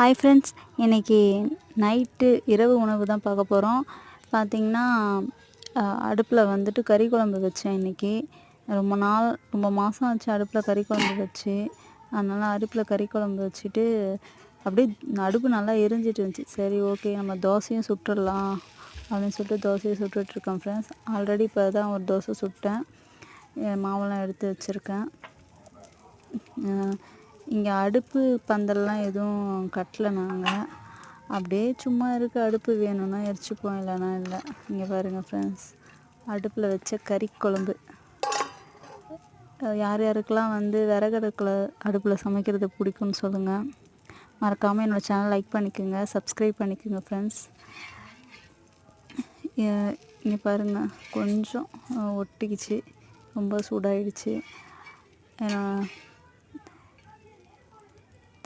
Hi friends இன்றைக்கி night இரவு உணவு தான் பார்க்க போகிறோம் பார்த்திங்கன்னா அடுப்பில் வந்துட்டு கறி குழம்பு வச்சேன் இன்றைக்கி ரொம்ப நாள் ரொம்ப மாதம் ஆச்சு அடுப்பில் கறி குழம்பு வச்சு. அதனால் அடுப்பில் கறி குழம்பு வச்சுட்டு அப்படியே அடுப்பு நல்லா எரிஞ்சிட்டு இருந்துச்சு. சரி ஓகே நம்ம தோசையும் சுட்டுடலாம் அப்படின்னு சொல்லிட்டு தோசையை சுட்டுட்ருக்கேன் ஃப்ரெண்ட்ஸ் ஆல்ரெடி இப்போ தான் ஒரு தோசை சுட்டேன். மாவெல்லாம் எடுத்து வச்சுருக்கேன். இங்கே அடுப்பு பந்தல்லாம் எதுவும் கட்டல நாங்கள் அப்படியே சும்மா இருக்க அடுப்பு வேணும்னா எரிச்சுப்போம் இல்லைனா இல்லை. இங்கே பாருங்கள் ஃப்ரெண்ட்ஸ் அடுப்பில் வச்ச கறி குழம்பு. யார் யாருக்கெல்லாம் வந்து விறகு அடுப்பில் அடுப்பில் சமைக்கிறது பிடிக்கும்னு சொல்லுங்கள் மறக்காமல் என்னோடய சேனல் லைக் பண்ணிக்கோங்க சப்ஸ்கிரைப் பண்ணிக்கோங்க ஃப்ரெண்ட்ஸ் இங்கே பாருங்கள் கொஞ்சம் ஒட்டிக்கிச்சு. ரொம்ப சூடாயிடுச்சு.